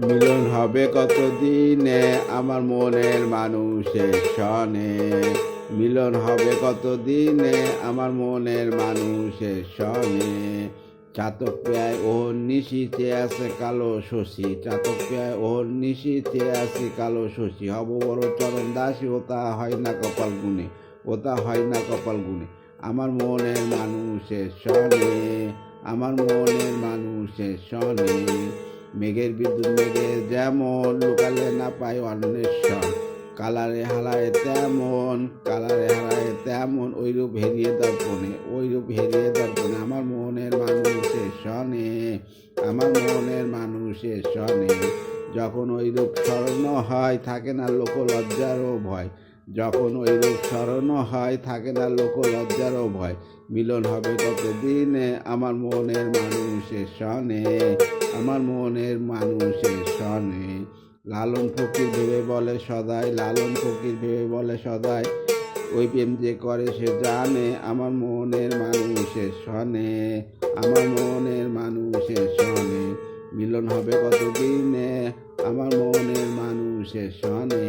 মিলন হবে কত দিনে আমার মনের মানুষের সনে? মিলন হবে কত দিনে আমার মনের মানুষের সনে? চাতক পেয়ায় ওর নিশিতে আছে কালো শশী। চাতক পেয়ায় ওর নিশিতে আছে কালো শশী। হব বড় চরণ দাসী ওটা হয় না কপাল গুনে ওটা হয় না কপাল গুনে আমার মনের মানুষের সনে। আমার মনের মানুষের সনে, মেঘের বিদ্যুৎ মেঘের যেমন লুকালে না পায় অন্বেষণ। কালারে হালায় তেমন, কালারে হালায় তেমন ওইরূপ হেরিয়ে দর্পণে ওইরূপ হেরিয়ে দর্পণে আমার মনের মানুষের সনে, আমার মনের মানুষের সনে। যখন ওইরূপ স্মরণ হয়, থাকে না লোক লজ্জারও ভয়। যখন ওই ওইরূপ স্মরণ হয়, থাকে না লোক লজ্জারও ভয়। মিলন হবে কত দিনে আমার মনের মানুষের সনে, আমার মনের মানুষের সনে। লালন ফকির ভেবে বলে সদাই, লালন ফকির ভেবে বলে সদাই। ওই প্রেম যে করে সে জানে, আমার মনের মানুষের সনে, আমার মনের মানুষের সনে। মিলন হবে কত দিনে আমার মনের মানুষের সনে।